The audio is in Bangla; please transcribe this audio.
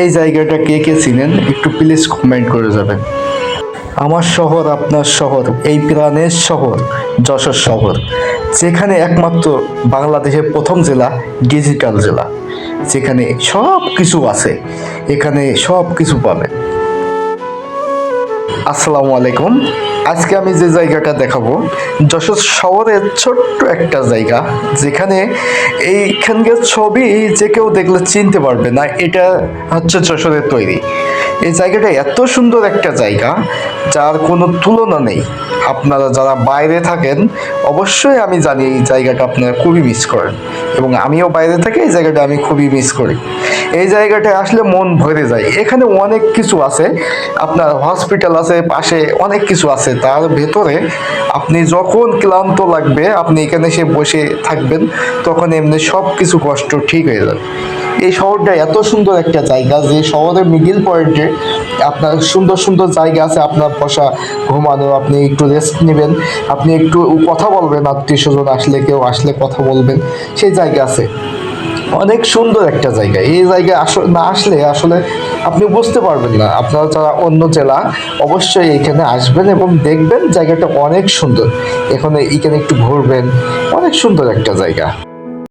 এই জায়গাটা কে কে চিনেন একটু প্লিজ কমেন্ট করে যাবেন। আমার শহর, আপনার শহর, এই প্রাণের শহর, যশোর শহর, যেখানে একমাত্র বাংলাদেশের প্রথম জেলা ডিজিটাল জেলা। যেখানে সব কিছু আছে, এখানে সব কিছু পাবেন। আসসালামু আলাইকুম। আজকে আমি যে জায়গাটা দেখাবো, যশোর শহরের ছোট্ট একটা জায়গা, যেখানে এইখানকার ছবি যে কেউ দেখলে চিনতে পারবে না, এটা হচ্ছে যশোরের তৈরি। এই জায়গাটা এত সুন্দর একটা জায়গা, যার কোনো তুলনা নেই। আপনারা যারা বাইরে থাকেন, অবশ্যই আমি জানি এই জায়গাটা আপনারা খুবই মিস করেন। এবং আমিও বাইরে থাকি এই জায়গাটা আমি খুবই মিস করি। এই জায়গাটায় আসলে মন ভরে যায়। এখানে অনেক কিছু আছে। আপনার হসপিটাল আছে, পাশে অনেক কিছু আছে। তার ভেতরে আপনি যখন ক্লান্ত লাগবে, আপনি এখানে এসে বসে থাকবেন, তখন এমনি সব কিছু কষ্ট ঠিক হয়ে যাবে। এই শহরটা এত সুন্দর একটা জায়গা, যে শহরের মিডিল পয়েন্টে আপনার সুন্দর সুন্দর জায়গা আছে। আপনার বসা, ঘুমানো, আপনি একটু রেস্ট নেবেন। আপনি একটু কথা বলবেন, আত্মীয় স্বজন আসলে, কেউ আসলে কথা বলবেন। সেই জায়গা আছে। অনেক সুন্দর একটা জায়গা। এই জায়গায় আস না আসলে আসলে আপনি বুঝতে পারবেন না। আপনারা যারা অন্য জেলা, অবশ্যই এখানে আসবেন এবং দেখবেন জায়গাটা অনেক সুন্দর। এখানে এখানে একটু ঘুরবেন। অনেক সুন্দর একটা জায়গা।